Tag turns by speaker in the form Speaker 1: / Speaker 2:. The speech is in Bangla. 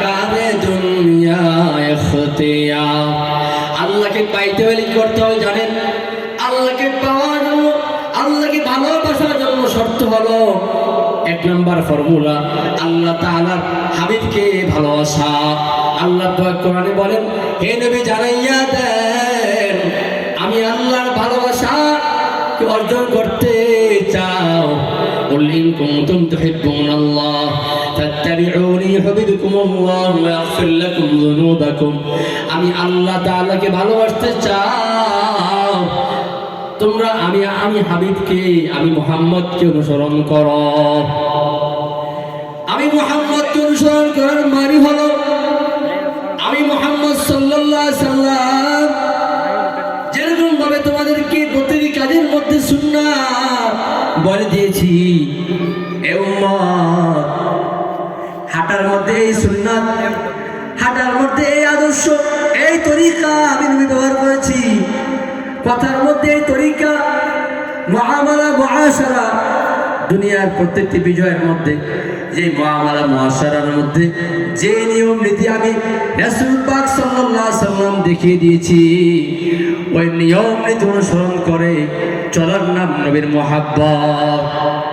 Speaker 1: কারে দুনিয়ায় খতিয়া আল্লাহকে পাইতে হলে কি করতে হবে জানেন? আল্লাহকে পাওয়ার জন্য, আল্লাহকে ভালোবাসার জন্য শর্ত হলো এক নম্বর ফর্মুলা, আল্লাহ তাআলার হাবিবকে ভালোবাসা। আল্লাহ পাক কোরআনে বলেন, হে নবী জানাইয়া দেন, আমি আল্লাহর ভালোবাসা অর্জন করতে চাও। বললেন কুমতুম তুহিব্বুন আল্লাহ ফাত্তাবিউনি হাবিদুকুমুল্লাহ ওয়া ইগফির লাকুম যুনুবাকুম। আমি আল্লাহ তাআলাকে ভালোবাসতে চাও। তোমরা আমি আমি হাবিবকে, আমি মোহাম্মদকে অনুসরণ করো। আমি মোহাম্মদকে অনুসরণ করার মানে হলো, আমি মোহাম্মদ সাল্লাল্লাহু আলাইহি যেরকম ভাবে কাজের মধ্যে সুন্নাহ বলে দিয়েছি। এ হাঁটার মধ্যে এই সুন্নাত, হাঁটার মধ্যে এই আদর্শ, এই তরিকা আমি ব্যবহার করেছি। কথার মধ্যে এই তরিকা, মহামালা, মহাসারা, দুনিয়ার প্রত্যেকটি বিজয়ের মধ্যে যে মহামালা, মহাসারার মধ্যে যে নিয়ম, নীতি আমি রাসূল পাক সাল্লাল্লাহু সাল্লাম দেখিয়ে দিয়েছি, ওই নিয়ম, নীতি অনুসরণ করে চলার নাম নবীর মহাব্বত।